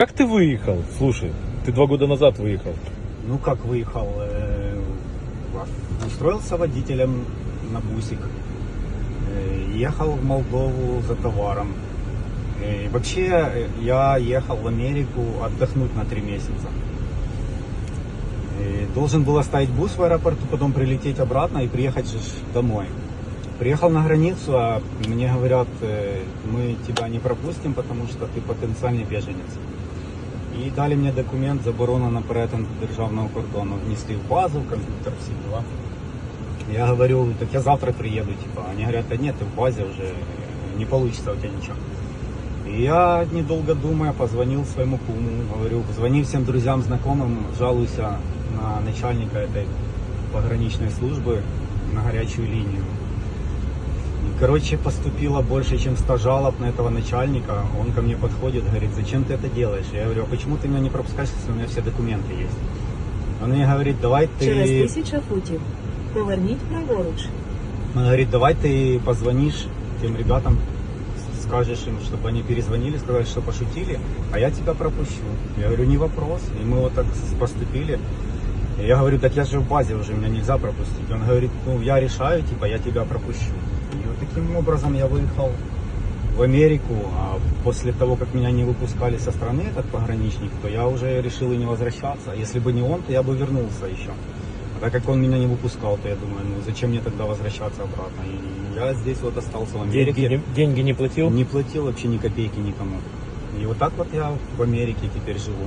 Как ты выехал? Слушай, ты два года назад выехал. Ну как выехал? Э, Устроился водителем на бусик. Э, Ехал в Молдову за товаром. Э, Вообще я ехал в Америку отдохнуть на три месяца. Э, Должен был оставить бус в аэропорту, потом прилететь обратно и приехать же домой. Приехал на границу, а мне говорят, мы тебя не пропустим, потому что ты потенциальный беженец. І дали мне документ заборона на перетин державного кордону. Внесли в базу, в компьютер, все дела. Я говорю, так я завтра приеду, типа. Они говорят, да нет, ты в базе уже, не получится у тебя ничего. И я, недолго думая, позвонил своему куму, говорю, звони всем друзьям, знакомым, жалуйся на начальника этой пограничной службы на горячую линию. Короче, поступило больше, чем 100 жалоб на этого начальника. Он ко мне подходит, говорит, зачем ты это делаешь? Я говорю, а почему ты меня не пропускаешь, если у меня все документы есть? Он мне говорит, давай Через ты... тисячу футів. Поверніть праворуч. Он говорит, давай ты позвонишь тем ребятам, скажешь им, чтобы они перезвонили, сказали, что пошутили, а я тебя пропущу. Я говорю, не вопрос. И мы вот так поступили. И я говорю, так я же в базе уже, меня нельзя пропустить. Он говорит, ну я решаю, типа, я тебя пропущу. Таким образом я выехал в Америку, а после того, как меня не выпускали со страны, этот пограничник, то я уже решил и не возвращаться. Если бы не он, то я бы вернулся еще. А так как он меня не выпускал, то я думаю, ну зачем мне тогда возвращаться обратно? И я здесь вот остался в Америке. Деньги, не- деньги не платил? Не платил вообще ни копейки никому. И вот так вот я в Америке теперь живу.